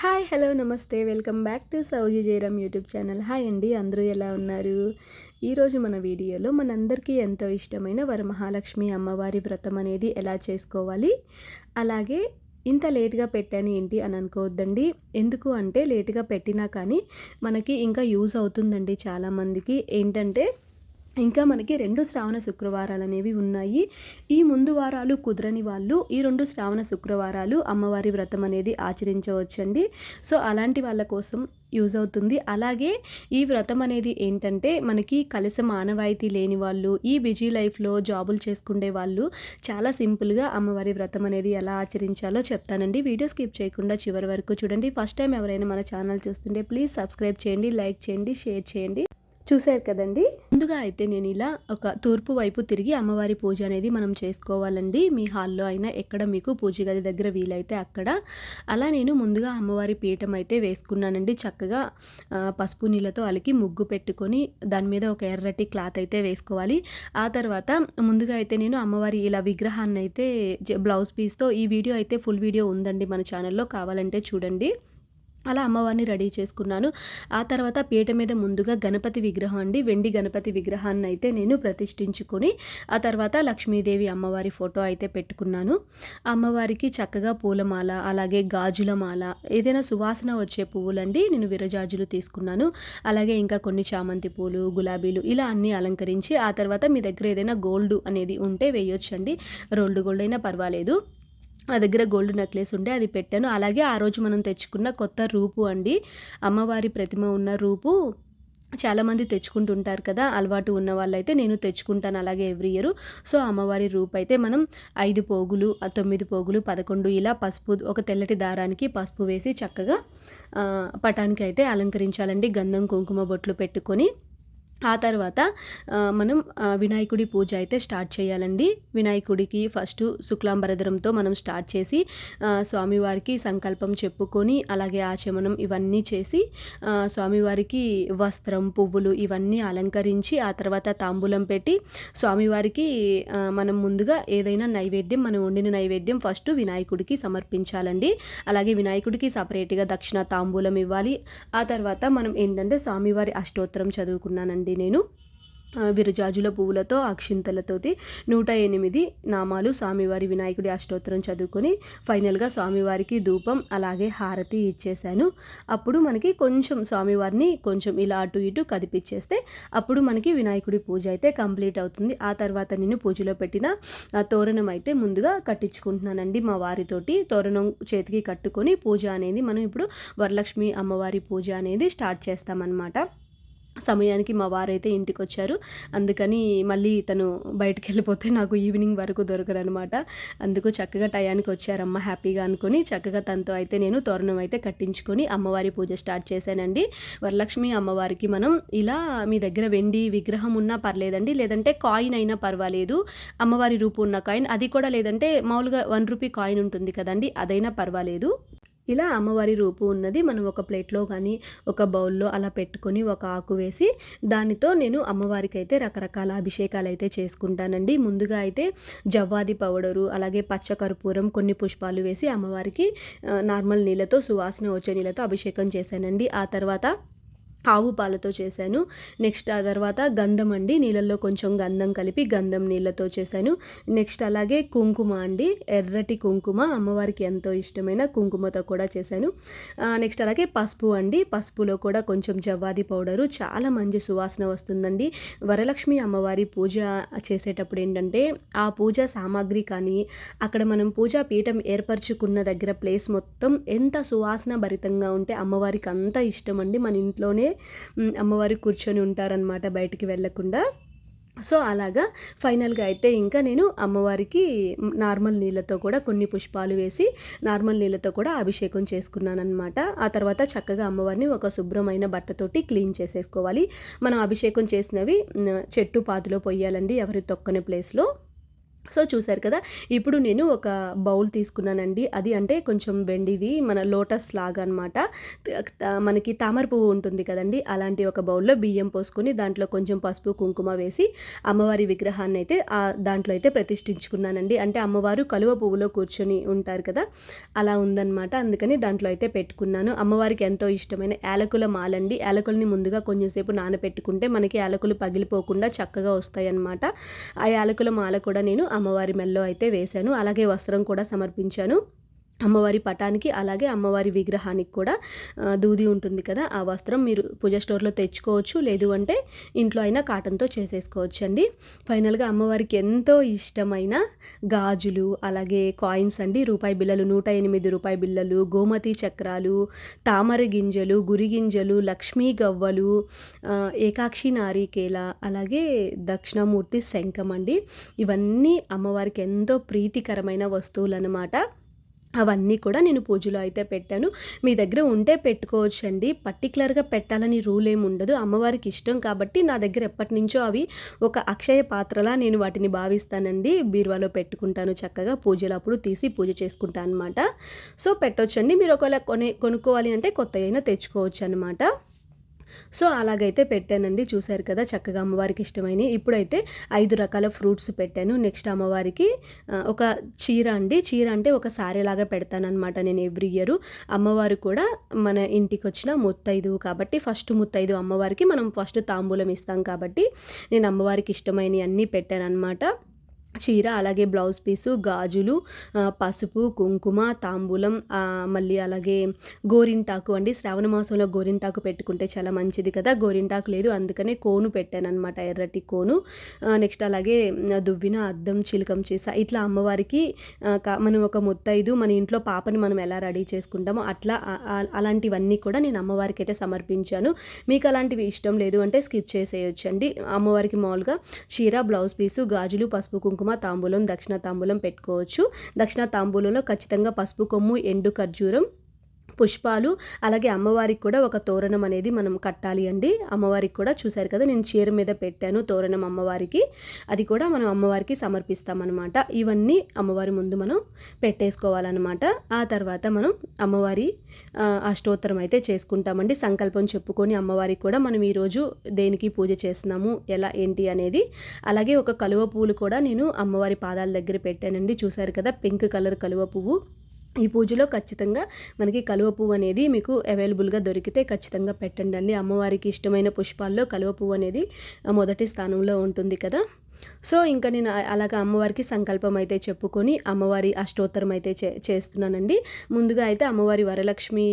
Hi hello నమస్తే. Welcome back to Souji Jayaram YouTube channel. Hi అండి అందరూ ఎలా ఉన్నారు? ఈరోజు మన వీడియోలో మనందరికీ ఎంతో ఇష్టమైన వరమహాలక్ష్మి అమ్మవారి వ్రతం అనేది ఎలా చేసుకోవాలి? అలాగే ఇంత లేట్గా పెట్టాను ఏంటి అని అనుకోవద్దండి. ఎందుకు అంటే లేట్గా పెట్టినా కానీ మనకి ఇంకా యూజ్ అవుతుందండి చాలామందికి. ఏంటంటే ఇంకా మనకి రెండు శ్రావణ శుక్రవారాలు అనేవి ఉన్నాయి. ఈ ముందు వారాలు కుదరని వాళ్ళు ఈ రెండు శ్రావణ శుక్రవారాలు అమ్మవారి వ్రతం అనేది ఆచరించవచ్చండి. సో అలాంటి వాళ్ళ కోసం యూజ్ అవుతుంది. అలాగే ఈ వ్రతం అనేది ఏంటంటే మనకి కలిసి మానవాయితీ లేని వాళ్ళు ఈ బిజీ లైఫ్లో జాబులు చేసుకునే వాళ్ళు చాలా సింపుల్గా అమ్మవారి వ్రతం అనేది ఎలా ఆచరించాలో చెప్తానండి. వీడియో స్కిప్ చేయకుండా చివరి వరకు చూడండి. ఫస్ట్ టైం ఎవరైనా మన ఛానల్ చూస్తుంటే ప్లీజ్ సబ్స్క్రైబ్ చేయండి లైక్ చేయండి షేర్ చేయండి. చూశారు కదండి? ముందుగా అయితే నేను ఇలా ఒక తూర్పు వైపు తిరిగి అమ్మవారి పూజ అనేది మనం చేసుకోవాలండి. మీ హాల్లో అయినా ఎక్కడ మీకు పూజ గది దగ్గర వీలైతే అక్కడ. అలా నేను ముందుగా అమ్మవారి పీఠం అయితే వేసుకున్నానండి. చక్కగా పసుపు నీళ్ళతో అలికి ముగ్గు పెట్టుకొని దాని మీద ఒక ఎర్రటి క్లాత్ అయితే వేసుకోవాలి. ఆ తర్వాత ముందుగా అయితే నేను అమ్మవారి ఇలా విగ్రహాన్ని అయితే బ్లౌజ్ పీస్తో ఈ వీడియో అయితే ఫుల్ వీడియో ఉందండి మన ఛానల్లో. కావాలంటే చూడండి. అలా అమ్మవారిని రెడీ చేసుకున్నాను. ఆ తర్వాత పీట మీద ముందుగా గణపతి విగ్రహం అండి. వెండి గణపతి విగ్రహాన్ని అయితే నేను ప్రతిష్ఠించుకొని ఆ తర్వాత లక్ష్మీదేవి అమ్మవారి ఫోటో అయితే పెట్టుకున్నాను. అమ్మవారికి చక్కగా పూలమాల అలాగే గాజుల మాల ఏదైనా సువాసన వచ్చే పువ్వులండి నేను విరజాజులు తీసుకున్నాను. అలాగే ఇంకా కొన్ని చామంతి పూలు గులాబీలు ఇలా అన్నీ అలంకరించి ఆ తర్వాత మీ దగ్గర ఏదైనా గోల్డ్ అనేది ఉంటే వేయొచ్చండి. రోల్డ్ గోల్డ్ అయినా పర్వాలేదు. నా దగ్గర గోల్డ్ నెక్లెస్ ఉండే అది పెట్టాను. అలాగే ఆ రోజు మనం తెచ్చుకున్న కొత్త రూపు అండి. అమ్మవారి ప్రతిమ ఉన్న రూపు చాలామంది తెచ్చుకుంటుంటారు కదా. అలవాటు ఉన్న వాళ్ళైతే నేను తెచ్చుకుంటాను అలాగే ఎవ్రీ ఇయర్. సో అమ్మవారి రూపు అయితే మనం ఐదు పోగులు తొమ్మిది పోగులు పదకొండు ఇలా పసుపు ఒక తెల్లటి దారానికి పసుపు వేసి చక్కగా పటానికి అయితే అలంకరించాలండి. గంధం కుంకుమ బొట్లు పెట్టుకొని. ఆ తర్వాత మనం వినాయకుడి పూజ అయితే స్టార్ట్ చేయాలండి. వినాయకుడికి ఫస్ట్ శుక్లాంబరధరంతో మనం స్టార్ట్ చేసి స్వామివారికి సంకల్పం చెప్పుకొని అలాగే ఆచమనం ఇవన్నీ చేసి స్వామివారికి వస్త్రం పువ్వులు ఇవన్నీ అలంకరించి ఆ తర్వాత తాంబూలం పెట్టి స్వామివారికి మనం ముందుగా ఏదైనా నైవేద్యం మనం వండిన నైవేద్యం ఫస్ట్ వినాయకుడికి సమర్పించాలండి. అలాగే వినాయకుడికి సపరేట్గా దక్షిణ తాంబూలం ఇవ్వాలి. ఆ తర్వాత మనం ఏంటంటే స్వామివారి అష్టోత్తరం చదువుకున్నానండి. నేను. విరజాజుల పువ్వులతో అక్షింతలతోటి నూట ఎనిమిది నామాలు స్వామివారి వినాయకుడి అష్టోత్తరం చదువుకొని ఫైనల్గా స్వామివారికి ధూపం అలాగే హారతి ఇచ్చేసాను అప్పుడు మనకి కొంచెం స్వామివారిని కొంచెం ఇలా అటు ఇటు కదిపిచ్చేస్తే అప్పుడు మనకి వినాయకుడి పూజ అయితే కంప్లీట్ అవుతుంది. ఆ తర్వాత నేను పూజలో పెట్టిన తోరణం అయితే ముందుగా కట్టించుకుంటున్నానండి మా వారితోటి. తోరణం చేతికి కట్టుకొని పూజ అనేది మనం ఇప్పుడు వరలక్ష్మి అమ్మవారి పూజ అనేది స్టార్ట్ చేస్తామన్నమాట. సమయానికి మా వారైతే ఇంటికి వచ్చారు అందుకని మళ్ళీ తను బయటకు వెళ్ళిపోతే నాకు ఈవినింగ్ వరకు దొరకరనమాట అందుకు చక్కగా టయానికి వచ్చారమ్మ హ్యాపీగా అనుకుని చక్కగా తనతో అయితే నేను తోరణం అయితే కట్టించుకొని అమ్మవారి పూజ స్టార్ట్ చేశానండి. వరలక్ష్మి అమ్మవారికి మనం ఇలా మీ దగ్గర వెండి విగ్రహం ఉన్నా పర్లేదండి. లేదంటే కాయిన్ అయినా పర్వాలేదు. అమ్మవారి రూపు ఉన్న కాయిన్. అది కూడా లేదంటే మామూలుగా వన్ రూపీ కాయిన్ ఉంటుంది కదండి. అదైనా పర్వాలేదు. ఇలా అమ్మవారి రూపు ఉన్నది మనం ఒక ప్లేట్లో కానీ ఒక బౌల్లో అలా పెట్టుకొని ఒక ఆకు వేసి దానితో నేను అమ్మవారికి అయితే రకరకాల అభిషేకాలు అయితే చేసుకుంటానండి. ముందుగా అయితే జవ్వాది పౌడరు అలాగే పచ్చకర్పూరం కొన్ని పుష్పాలు వేసి అమ్మవారికి నార్మల్ నీళ్ళతో సువాసన వచ్చే నీళ్ళతో అభిషేకం చేశానండి. ఆ తర్వాత ఆవు పాలతో చేశాను. నెక్స్ట్ ఆ తర్వాత గంధం అండి. నీళ్ళల్లో కొంచెం గంధం కలిపి గంధం నీళ్ళతో చేశాను. నెక్స్ట్ అలాగే కుంకుమ అండి. ఎర్రటి కుంకుమ అమ్మవారికి ఎంతో ఇష్టమైన కుంకుమతో కూడా చేశాను. నెక్స్ట్ అలాగే పసుపు అండి. పసుపులో కూడా కొంచెం జవ్వాది పౌడరు. చాలా మంచి సువాసన వస్తుందండి. వరలక్ష్మి అమ్మవారి పూజ చేసేటప్పుడు ఏంటంటే ఆ పూజ సామాగ్రి కానీ అక్కడ మనం పూజా పీఠం ఏర్పరచుకున్న దగ్గర ప్లేస్ మొత్తం ఎంత సువాసన భరితంగా ఉంటే అమ్మవారికి అంత ఇష్టం అండి. మన ఇంట్లోనే అమ్మవారు కూర్చొని ఉంటారనమాట బయటికి వెళ్ళకుండా. సో అలాగా ఫైనల్గా అయితే ఇంకా నేను అమ్మవారికి నార్మల్ నీళ్ళతో కూడా కొన్ని పుష్పాలు వేసి నార్మల్ నీళ్ళతో కూడా అభిషేకం చేసుకున్నానమాట ఆ తర్వాత చక్కగా అమ్మవారిని ఒక శుభ్రమైన బట్టతోటి క్లీన్ చేసేసుకోవాలి. మనం అభిషేకం చేసినవి చెట్టు పాతిలో పొయ్యాలండి ఎవరి తొక్కని ప్లేస్లో. సో చూసారు కదా ఇప్పుడు నేను ఒక బౌల్ తీసుకున్నానండి. అది అంటే కొంచెం వెండిది మన లోటస్ లాగా అనమాట మనకి తామర పువ్వు ఉంటుంది కదండి అలాంటి ఒక బౌల్లో బియ్యం పోసుకొని దాంట్లో కొంచెం పసుపు కుంకుమ వేసి అమ్మవారి విగ్రహాన్ని అయితే దాంట్లో అయితే ప్రతిష్ఠించుకున్నానండి. అంటే అమ్మవారు కలువ పువ్వులో కూర్చొని ఉంటారు కదా అలా ఉందన్నమాట. అందుకని దాంట్లో అయితే పెట్టుకున్నాను. అమ్మవారికి ఎంతో ఇష్టమైన యాలకుల మాలండి. యాలకులని ముందుగా కొంచెంసేపు నానబెట్టుకుంటే మనకి యాలకులు పగిలిపోకుండా చక్కగా వస్తాయి అన్నమాట ఆ యాలకుల మాల కూడా నేను అమ్మవారి మెల్లో అయితే వేశాను. అలాగే వస్త్రం కూడా సమర్పించాను. అమ్మవారి పటానికి అలాగే అమ్మవారి విగ్రహానికి కూడా దూది ఉంటుంది కదా ఆ వస్త్రం మీరు పూజ స్టోర్లో తెచ్చుకోవచ్చు. లేదు అంటే ఇంట్లో అయినా కాటన్తో చేసేసుకోవచ్చు అండి ఫైనల్గా అమ్మవారికి ఎంతో ఇష్టమైన గాజులు అలాగే కాయిన్స్ అండి. రూపాయి బిళ్ళలు నూట ఎనిమిది రూపాయి బిళ్ళలు గోమతి చక్రాలు తామర గింజలు గురి గింజలు లక్ష్మీ గవ్వలు ఏకాక్షి నారికేల అలాగే దక్షిణమూర్తి శంఖం అండి. ఇవన్నీ అమ్మవారికి ఎంతో ప్రీతికరమైన వస్తువులు అన్నమాట అవన్నీ కూడా నేను పూజలో అయితే పెట్టాను. మీ దగ్గర ఉంటే పెట్టుకోవచ్చు అండి పర్టికులర్గా పెట్టాలని రూల్ ఏమి ఉండదు. అమ్మవారికి ఇష్టం కాబట్టి నా దగ్గర ఎప్పటి నుంచో అవి ఒక అక్షయ పాత్రలా నేను వాటిని భావిస్తానండి. బీరువాలో పెట్టుకుంటాను చక్కగా. పూజలు అప్పుడు తీసి పూజ చేసుకుంటాను అనమాట సో పెట్టొచ్చండి. మీరు ఒకవేళ కొనే కొనుక్కోవాలి అంటే కొత్త అయినా తెచ్చుకోవచ్చు అనమాట సో అలాగైతే పెట్టానండి. చూశారు కదా చక్కగా అమ్మవారికి ఇష్టమైన ఇప్పుడైతే ఐదు రకాల ఫ్రూట్స్ పెట్టాను. నెక్స్ట్ అమ్మవారికి ఒక చీర అండి. చీర అంటే ఒక శారీ లాగా పెడతానమాట నేను ఎవ్రీ ఇయర్. అమ్మవారు కూడా మన ఇంటికి వచ్చిన ముత్తైదు కాబట్టి ఫస్ట్ ముత్తైదు అమ్మవారికి మనం ఫస్ట్ తాంబూలం ఇస్తాం కాబట్టి నేను అమ్మవారికి ఇష్టమైనవి అన్నీ పెట్టానమాట అనమాట చీర అలాగే బ్లౌజ్ పీసు గాజులు పసుపు కుంకుమ తాంబూలం మళ్ళీ అలాగే గోరింటాకు అండి. శ్రావణ మాసంలో గోరింటాకు పెట్టుకుంటే చాలా మంచిది కదా. గోరింటాకు లేదు అందుకనే కోను పెట్టాను అనమాట ఎర్రటి కోను. నెక్స్ట్ అలాగే దువ్విన అద్దం చిలకం చేసా. ఇట్లా అమ్మవారికి మనం ఒక ముత్తైదు మన ఇంట్లో పాపని మనం ఎలా రెడీ చేసుకుంటామో అట్లా అలాంటివన్నీ కూడా నేను అమ్మవారికి అయితే సమర్పించాను. మీకు అలాంటివి ఇష్టం లేదు అంటే స్కిప్ చేసేయచ్చు అండి అమ్మవారికి మామూలుగా చీర బ్లౌజ్ పీసు గాజులు పసుపు కుంకుమ కుంకుమ తాంబూలం దక్షిణ తాంబూలం పెట్టుకోవచ్చు. దక్షిణ తాంబూలంలో ఖచ్చితంగా పసుపు కొమ్ము ఎండు ఖర్జూరం పుష్పాలు అలాగే అమ్మవారికి కూడా ఒక తోరణం అనేది మనం కట్టాలి అండి. అమ్మవారికి కూడా చూశారు కదా నేను చీర మీద పెట్టాను తోరణం అమ్మవారికి. అది కూడా మనం అమ్మవారికి సమర్పిస్తామన్నమాట. ఇవన్నీ అమ్మవారి ముందు మనం పెట్టేసుకోవాలన్నమాట. ఆ తర్వాత మనం అమ్మవారి అష్టోత్తరం అయితే చేసుకుంటామండి. సంకల్పం చెప్పుకొని అమ్మవారికి కూడా మనం ఈరోజు దేనికి పూజ చేస్తున్నాము ఎలా ఏంటి అనేది. అలాగే ఒక కలువ పువ్వులు కూడా నేను అమ్మవారి పాదాల దగ్గర పెట్టానండి. చూశారు కదా పింక్ కలర్ కలువ పువ్వు. ఈ పూజలో ఖచ్చితంగా మనకి కలువ పువ్వు అనేది మీకు అవైలబుల్గా దొరికితే ఖచ్చితంగా పెట్టండి అండి. అమ్మవారికి ఇష్టమైన పుష్పాల్లో కలువ పువ్వు అనేది మొదటి స్థానంలో ఉంటుంది కదా. సో ఇంకా నేను అలాగ అమ్మవారికి సంకల్పం అయితే చెప్పుకొని అమ్మవారి అష్టోత్తరం అయితే చే చేస్తున్నానండి. ముందుగా అయితే అమ్మవారి వరలక్ష్మి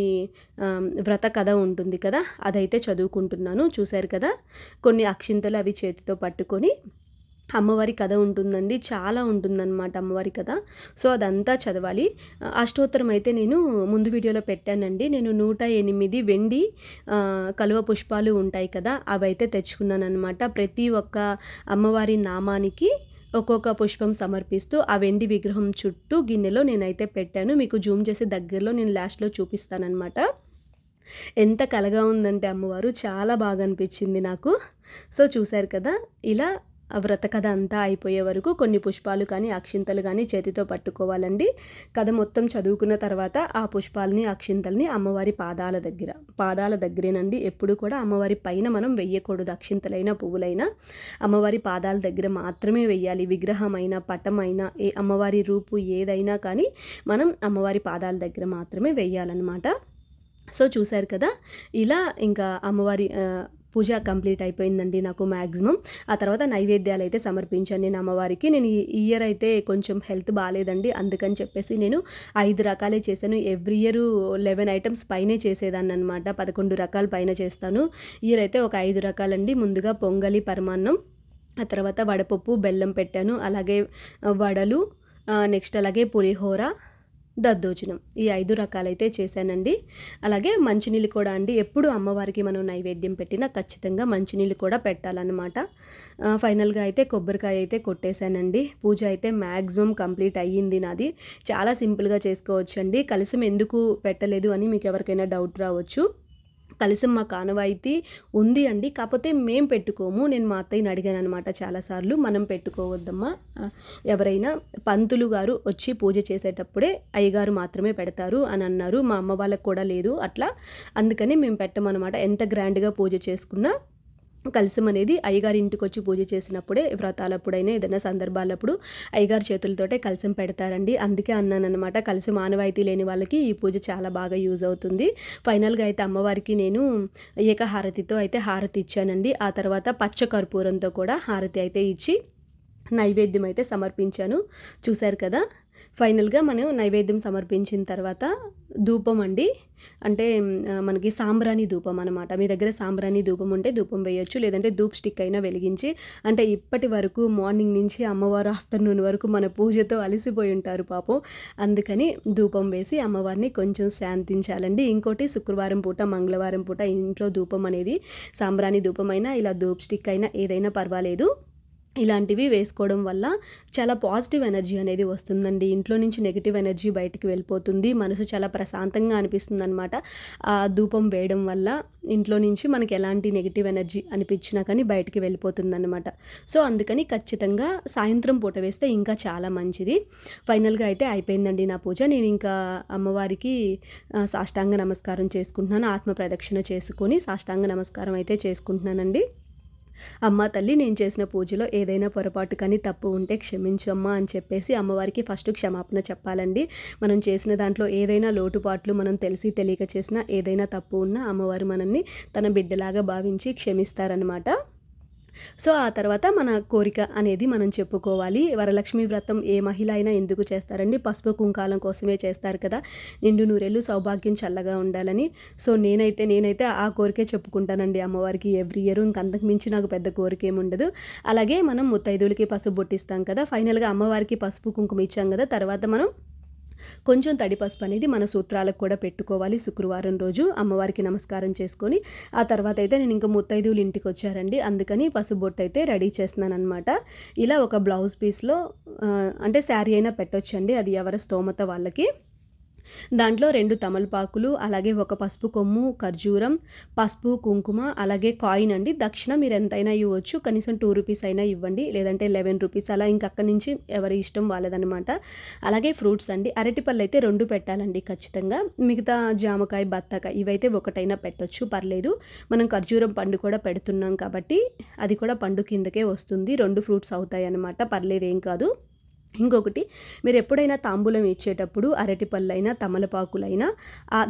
వ్రత కథ ఉంటుంది కదా అదైతే చదువుకుంటున్నాను. చూశారు కదా? కొన్ని అక్షింతలు అవి చేతితో పట్టుకొని అమ్మవారి కథ ఉంటుందండి. చాలా ఉంటుందన్నమాట అమ్మవారి కథ. సో అదంతా చదవాలి. అష్టోత్తరం అయితే నేను ముందు వీడియోలో పెట్టానండి. నేను నూట ఎనిమిది వెండి కలువ పుష్పాలు ఉంటాయి కదా అవి అయితే తెచ్చుకున్నాను అనమాట ప్రతి ఒక్క అమ్మవారి నామానికి ఒక్కొక్క పుష్పం సమర్పిస్తూ ఆ వెండి విగ్రహం చుట్టూ గిన్నెలో నేనైతే పెట్టాను. మీకు జూమ్ చేసి దగ్గరలో నేను లాస్ట్లో చూపిస్తానమాట ఎంత కలగా ఉందంటే అమ్మవారు చాలా బాగా అనిపించింది నాకు. సో చూశారు కదా ఇలా వ్రత కథ అంతా అయిపోయే వరకు కొన్ని పుష్పాలు కానీ అక్షింతలు కానీ చేతితో పట్టుకోవాలండి. కథ మొత్తం చదువుకున్న తర్వాత ఆ పుష్పాలని అక్షింతల్ని అమ్మవారి పాదాల దగ్గర పాదాల దగ్గరేనండి. ఎప్పుడు కూడా అమ్మవారి పైన మనం వెయ్యకూడదు అక్షింతలైన పువ్వులైనా. అమ్మవారి పాదాల దగ్గర మాత్రమే వెయ్యాలి. విగ్రహమైన పటమైన ఏ అమ్మవారి రూపు ఏదైనా కానీ మనం అమ్మవారి పాదాల దగ్గర మాత్రమే వెయ్యాలన్నమాట. సో చూశారు కదా? ఇలా ఇంకా అమ్మవారి పూజ కంప్లీట్ అయిపోయిందండి నాకు మ్యాక్సిమం ఆ తర్వాత నైవేద్యాలు అయితే సమర్పించాను నేను అమ్మవారికి. నేను ఈ ఇయర్ అయితే కొంచెం హెల్త్ బాగాలేదండి. అందుకని చెప్పేసి నేను ఐదు రకాలే చేశాను. ఎవ్రీ ఇయర్ లెవెన్ ఐటమ్స్ పైనే చేసేదాన్ని అనమాట పదకొండు రకాల పైన చేస్తాను. ఇయర్ అయితే ఒక ఐదు రకాలండి. ముందుగా పొంగలి పరమాన్నం ఆ తర్వాత వడపప్పు బెల్లం పెట్టాను. అలాగే వడలు నెక్స్ట్ అలాగే పులిహోర దద్దోజనం. ఈ ఐదు రకాలైతే చేశానండి. అలాగే మంచినీళ్ళు కూడా అండి. ఎప్పుడు అమ్మవారికి మనం నైవేద్యం పెట్టినా ఖచ్చితంగా మంచినీళ్ళు కూడా పెట్టాలన్నమాట. ఫైనల్గా అయితే కొబ్బరికాయ అయితే కొట్టేశానండి. పూజ అయితే మ్యాక్సిమం కంప్లీట్ అయ్యింది నాది. చాలా సింపుల్గా చేసుకోవచ్చండి. కలిసి ఎందుకు పెట్టలేదు అని మీకు ఎవరికైనా డౌట్ రావచ్చు. కలిసి మా కానవాయితీ ఉంది అండి. కాకపోతే మేం పెట్టుకోము. నేను మా అత్తయ్యని అడిగాను అనమాట చాలాసార్లు. మనం పెట్టుకోవద్దమ్మా. ఎవరైనా పంతులు గారు వచ్చి పూజ చేసేటప్పుడే అయ్యగారు మాత్రమే పెడతారు అని అన్నారు. మా అమ్మ వాళ్ళకి కూడా లేదు అట్లా. అందుకని మేము పెట్టమన్నమాట. ఎంత గ్రాండ్గా పూజ చేసుకున్నా కలసం అనేది అయ్యగారి ఇంటికి వచ్చి పూజ చేసినప్పుడే వ్రతాలప్పుడైనా ఏదైనా సందర్భాలప్పుడు అయ్యగారి చేతులతోటే కలసం పెడతారండి. అందుకే అన్నానమాట కలసం ఆనవాయితీ లేని వాళ్ళకి ఈ పూజ చాలా బాగా యూజ్ అవుతుంది. ఫైనల్గా అయితే అమ్మవారికి నేను ఏకహారతితో అయితే హారతి ఇచ్చానండి. ఆ తర్వాత పచ్చ కర్పూరంతో కూడా హారతి అయితే ఇచ్చి నైవేద్యం అయితే సమర్పించాను. చూశారు కదా? ఫైనల్గా మనం నైవేద్యం సమర్పించిన తర్వాత ధూపం అండి. అంటే మనకి సాంబ్రాణి ధూపం అనమాట మీ దగ్గర సాంబ్రాణి ధూపం ఉంటే ధూపం వేయొచ్చు లేదంటే ధూప్ స్టిక్ అయినా వెలిగించి అంటే ఇప్పటి వరకు మార్నింగ్ నుంచి అమ్మవారు ఆఫ్టర్నూన్ వరకు మన పూజతో అలసిపోయి ఉంటారు పాపం. అందుకని ధూపం వేసి అమ్మవారిని కొంచెం శాంతించాలండి. ఇంకోటి శుక్రవారం పూట మంగళవారం పూట ఇంట్లో ధూపం అనేది సాంబ్రాణి ధూపం అయినా ఇలా ధూప్ స్టిక్ అయినా ఏదైనా పర్వాలేదు. ఇలాంటివి వేసుకోవడం వల్ల చాలా పాజిటివ్ ఎనర్జీ అనేది వస్తుందండి. ఇంట్లో నుంచి నెగిటివ్ ఎనర్జీ బయటికి వెళ్ళిపోతుంది. మనసు చాలా ప్రశాంతంగా అనిపిస్తుంది అనమాట ఆ ధూపం వేయడం వల్ల ఇంట్లో నుంచి మనకి ఎలాంటి నెగిటివ్ ఎనర్జీ అనిపించినా కానీ బయటికి వెళ్ళిపోతుంది అనమాట సో అందుకని ఖచ్చితంగా సాయంత్రం పూట వేస్తే ఇంకా చాలా మంచిది. ఫైనల్గా అయితే అయిపోయిందండి నా పూజ. నేను ఇంకా అమ్మవారికి సాష్టాంగ నమస్కారం చేసుకుంటున్నాను. ఆత్మ ప్రదక్షిణ చేసుకొని సాష్టాంగ నమస్కారం అయితే చేసుకుంటున్నానండి. అమ్మ తల్లి నేను చేసిన పూజలో ఏదైనా పొరపాటు కానీ తప్పు ఉంటే క్షమించమ్మా అని చెప్పేసి అమ్మవారికి ఫస్ట్ క్షమాపణ చెప్పాలండి. మనం చేసిన దాంట్లో ఏదైనా లోటుపాట్లు మనం తెలిసి తెలియక చేసినా ఏదైనా తప్పు ఉన్నా అమ్మవారు మనల్ని తన బిడ్డలాగా భావించి క్షమిస్తారనమాట సో ఆ తర్వాత మన కోరిక అనేది మనం చెప్పుకోవాలి. వరలక్ష్మి వ్రతం ఏ మహిళ అయినా ఎందుకు చేస్తారండి? పసుపు కుంకాలం కోసమే చేస్తారు కదా. నిండు నూరేళ్ళు సౌభాగ్యం చల్లగా ఉండాలని. సో నేనైతే నేనైతే ఆ కోరికే చెప్పుకుంటానండి అమ్మవారికి ఎవ్రీ ఇయర్. ఇంకంతకు మించి నాకు పెద్ద కోరిక ఏముండదు అలాగే మనం ముత్తైదులకి పసుపు బొట్టిస్తాం కదా. ఫైనల్గా అమ్మవారికి పసుపు కుంకుమ ఇచ్చాం కదా. తర్వాత మనం కొంచెం తడి పసుపు అనేది మన సూత్రాలకు కూడా పెట్టుకోవాలి శుక్రవారం రోజు అమ్మవారికి నమస్కారం చేసుకొని. ఆ తర్వాత అయితే నేను ఇంకా ముత్తైదువులు ఇంటికి వచ్చారండి. అందుకని పసుబొట్టు అయితే రెడీ చేస్తున్నాను అనమాట ఇలా ఒక బ్లౌజ్ పీస్లో అంటే శారీ అయినా పెట్టొచ్చండి. అది ఎవరి స్తోమత వాళ్ళకి. దాంట్లో రెండు తమలపాకులు అలాగే ఒక పసుపు కొమ్ము ఖర్జూరం పసుపు కుంకుమ అలాగే కాయిన్ అండి. దక్షిణ మీరు ఎంతైనా ఇవ్వచ్చు. కనీసం టూ రూపీస్ అయినా ఇవ్వండి. లేదంటే లెవెన్ రూపీస్ అలా ఇంక అక్కడి నుంచి ఎవరి ఇష్టం వాళ్ళదనమాట అలాగే ఫ్రూట్స్ అండి. అరటిపళ్ళు అయితే రెండు పెట్టాలండి ఖచ్చితంగా. మిగతా జామకాయ బత్తాకాయ ఇవైతే ఒకటైనా పెట్టొచ్చు. పర్లేదు. మనం ఖర్జూరం పండు కూడా పెడుతున్నాం కాబట్టి అది కూడా పండు కిందకే వస్తుంది. రెండు ఫ్రూట్స్ అవుతాయి అన్నమాట పర్లేదు ఏం కాదు. ఇంకొకటి మీరు ఎప్పుడైనా తాంబూలం ఇచ్చేటప్పుడు అరటిపళ్ళైనా తమలపాకులైనా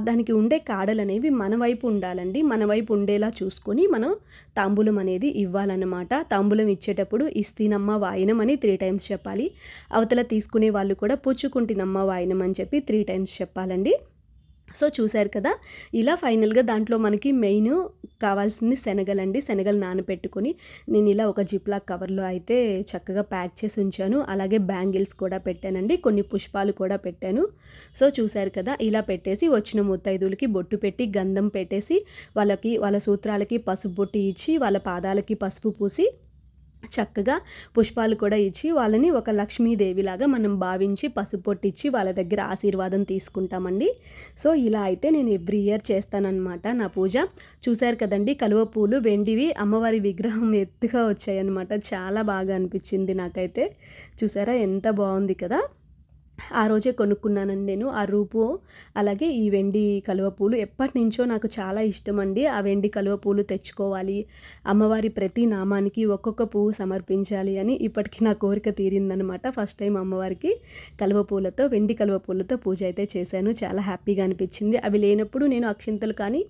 దానికి ఉండే కాడలు అనేవి మన వైపు ఉండాలండి. మన వైపు ఉండేలా చూసుకొని మనం తాంబూలం అనేది ఇవ్వాలన్నమాట. తాంబూలం ఇచ్చేటప్పుడు ఇస్తీనమ్మ వాయినం అని త్రీ టైమ్స్ చెప్పాలి. అవతల తీసుకునే వాళ్ళు కూడా పుచ్చుకుంటినమ్మ వాయినం అని చెప్పి త్రీ టైమ్స్ చెప్పాలండి. సో చూశారు కదా ఇలా ఫైనల్గా దాంట్లో మనకి మెయిన్ కావాల్సింది శనగలండి శనగలు నానబెట్టుకొని నేను ఇలా ఒక జిప్లా కవర్లో అయితే చక్కగా ప్యాక్ చేసి ఉంచాను. అలాగే బ్యాంగిల్స్ కూడా పెట్టానండి. కొన్ని పుష్పాలు కూడా పెట్టాను. సో చూశారు కదా ఇలా పెట్టేసి వచ్చిన ముత్తైదులకి బొట్టు పెట్టి గంధం పెట్టేసి వాళ్ళకి వాళ్ళ సూత్రాలకి పసుపు బొట్టి ఇచ్చి వాళ్ళ పాదాలకి పసుపు పూసి చక్కగా పుష్పాలు కూడా ఇచ్చి వాళ్ళని ఒక లక్ష్మీదేవిలాగా మనం భావించి పసుపు పొట్టిచ్చి వాళ్ళ దగ్గర ఆశీర్వాదం తీసుకుంటామండి. సో ఇలా అయితే నేను ఎవ్రీ ఇయర్ చేస్తానన్నమాట నా పూజ. చూశారు కదండి కలువ పూలు వెండివి అమ్మవారి విగ్రహం ఎత్తుగా వచ్చాయన్నమాట. చాలా బాగా అనిపించింది నాకైతే. చూసారా ఎంత బాగుంది కదా! ఆ రోజే కొనుక్కున్నానండి నేను. ఆ రూపు అలాగే ఈ వెండి కలువ పూలు ఎప్పటి నుంచో నాకు చాలా ఇష్టం అండి ఆ వెండి కలువ పూలు తెచ్చుకోవాలి. అమ్మవారి ప్రతి నామానికి ఒక్కొక్క పువ్వు సమర్పించాలి అని ఇప్పటికీ నా కోరిక తీరిందనమాట ఫస్ట్ టైం అమ్మవారికి కలువ పూలతో వెండి కలువ పూలతో పూజ అయితే చేశాను. చాలా హ్యాపీగా అనిపించింది. అవి లేనప్పుడు నేను అక్షింతలు కానీ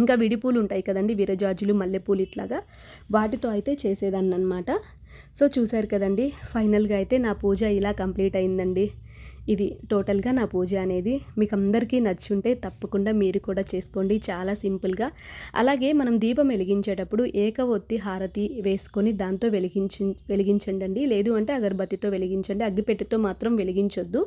ఇంకా విడిపూలు ఉంటాయి కదండి విరజాజులు మల్లెపూలు ఇట్లాగా వాటితో అయితే చేసేదాన్ని అనమాట సో చూశారు కదండి ఫైనల్గా అయితే నా పూజ ఇలా కంప్లీట్ అయిందండి. ఇది టోటల్గా నా పూజ అనేది మీకు అందరికీ నచ్చుంటే తప్పకుండా మీరు కూడా చేసుకోండి. చాలా సింపుల్గా. అలాగే మనం దీపం వెలిగించేటప్పుడు ఏకవొత్తి హారతి వేసుకొని దాంతో వెలిగించి వెలిగించండి లేదు అంటే అగరబత్తితో వెలిగించండి. అగ్గిపెట్టెతో మాత్రం వెలిగించొద్దు.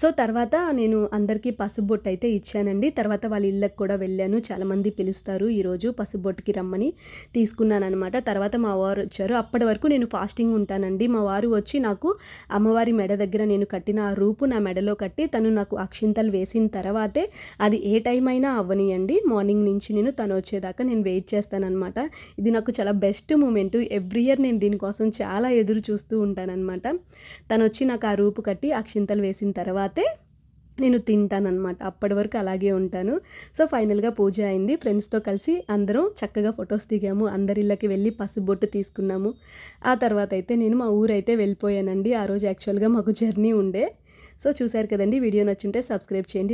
సో తర్వాత నేను అందరికీ పసుబొట్టు అయితే ఇచ్చానండి. తర్వాత వాళ్ళ ఇళ్ళకి కూడా వెళ్ళాను. చాలామంది పిలుస్తారు ఈరోజు పసుబొట్టుకి రమ్మని తీసుకున్నాను అనమాట తర్వాత మా వారు వచ్చారు. అప్పటి వరకు నేను ఫాస్టింగ్ ఉంటానండి. మా వారు వచ్చి నాకు అమ్మవారి మెడ దగ్గర నేను కట్టిన ఆ రూపు నా మెడలో కట్టి తను నాకు అక్షింతలు వేసిన తర్వాతే అది ఏ టైం అయినా అవ్వనియండి. మార్నింగ్ నుంచి నేను తను వచ్చేదాకా నేను వెయిట్ చేస్తానమాట ఇది నాకు చాలా బెస్ట్ మూమెంట్. ఎవ్రీ ఇయర్ నేను దీనికోసం చాలా ఎదురు చూస్తూ ఉంటానన్నమాట. తను వచ్చి నాకు ఆ రూపు కట్టి అక్షింతలు వేసిన తర్వాతే నేను తింటానన్నమాట. అప్పటి వరకు అలాగే ఉంటాను. సో ఫైనల్గా పూజ అయింది. ఫ్రెండ్స్తో కలిసి అందరం చక్కగా ఫొటోస్ దిగాము. అందరిళ్ళకి వెళ్ళి పసుబొట్టు తీసుకున్నాము. ఆ తర్వాత అయితే నేను మా ఊరైతే వెళ్ళిపోయానండి. ఆ రోజు యాక్చువల్గా మాకు జర్నీ ఉండే. సో చూశారు కదండి వీడియో నచ్చుంటే సబ్స్క్రైబ్ చేయండి.